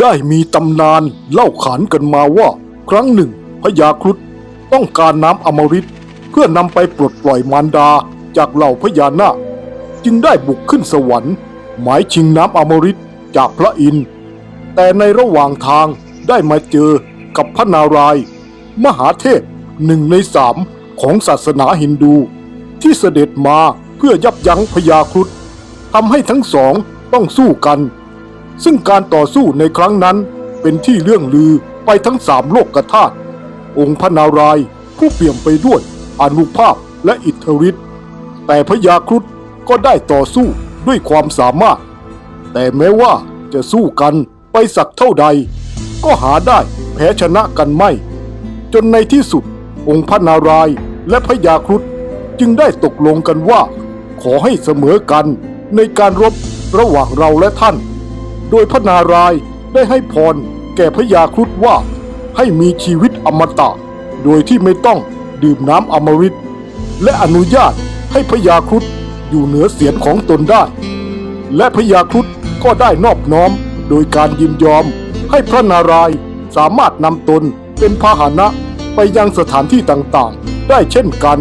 ได้มีตำนานเล่าขานกันมาว่า ครั้งหนึ่งพญาครุฑต้องการน้ำอมฤตเพื่อนำไปปลดปล่อยมารดาจากเหล่าพญานาคจึงได้บุกขึ้นสวรรค์ หมายชิงน้ำอมฤตจากพระอินทร์แต่ในระหว่างทางได้มาเจอกับพระนาราย มหาเทพหนึ่งในสามของศาสนาฮินดู ที่เสด็จมาเพื่อยับยั้งพญาครุฑทำให้ทั้งสองต้องสู้กัน ซึ่งการต่อสู้ในครั้งนั้นเป็นที่เรื่องลือไปทั้งสามโลกกธาตุองค์พระนารายณ์ผู้เปี่ยมไปด้วยอนุภาพและอิทธิฤทธิ์แต่พญาครุฑก็ได้ต่อสู้ด้วยความสามารถ แต่แม้ว่าจะสู้กันไปสักเท่าใด ก็หาได้แพ้ชนะกันไม่ จนในที่สุดองค์พระนารายณ์และพญาครุฑจึงได้ตกลงกันว่า ขอให้เสมอกันในการรบระหว่างเราและท่าน โดยพระนารายณ์ได้ให้พรแก่พญาครุฑว่า ให้มีชีวิตอมตะ โดยที่ไม่ต้องดื่มน้ำอมฤตและอนุญาตให้พญาครุฑอยู่เหนือเสียนของตนได้ และพญาครุฑก็ได้นอบน้อมโดยการยินยอมให้พระนารายณ์สามารถนำตนเป็นพาหนะไปยังสถานที่ต่างๆ ได้เช่นกัน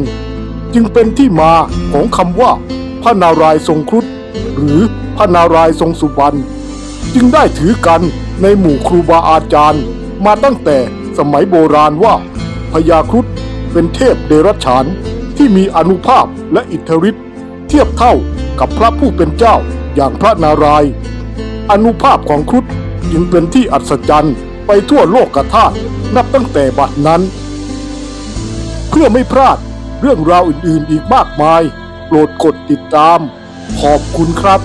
จึงเป็นที่มาของคำว่าพระนารายณ์ทรงครุฑหรือพระนารายณ์ทรงสุบรรณ จึงได้ถือกันในหมู่ครูบาอาจารย์ มาตั้งแต่สมัยโบราณว่าพญาครุฑเป็นเทพเดรัจฉานที่มีอนุภาพและอิทธิฤทธิ์เทียบเท่ากับพระผู้เป็นเจ้าอย่างพระนารายณ์อนุภาพของครุฑจึงเป็นที่อัศจรรย์ไปทั่วโลกกธาตุนับตั้งแต่บัดนั้น เพื่อไม่พลาดเรื่องราวอื่นๆอีกมากมาย โปรดกดติดตาม ขอบคุณครับ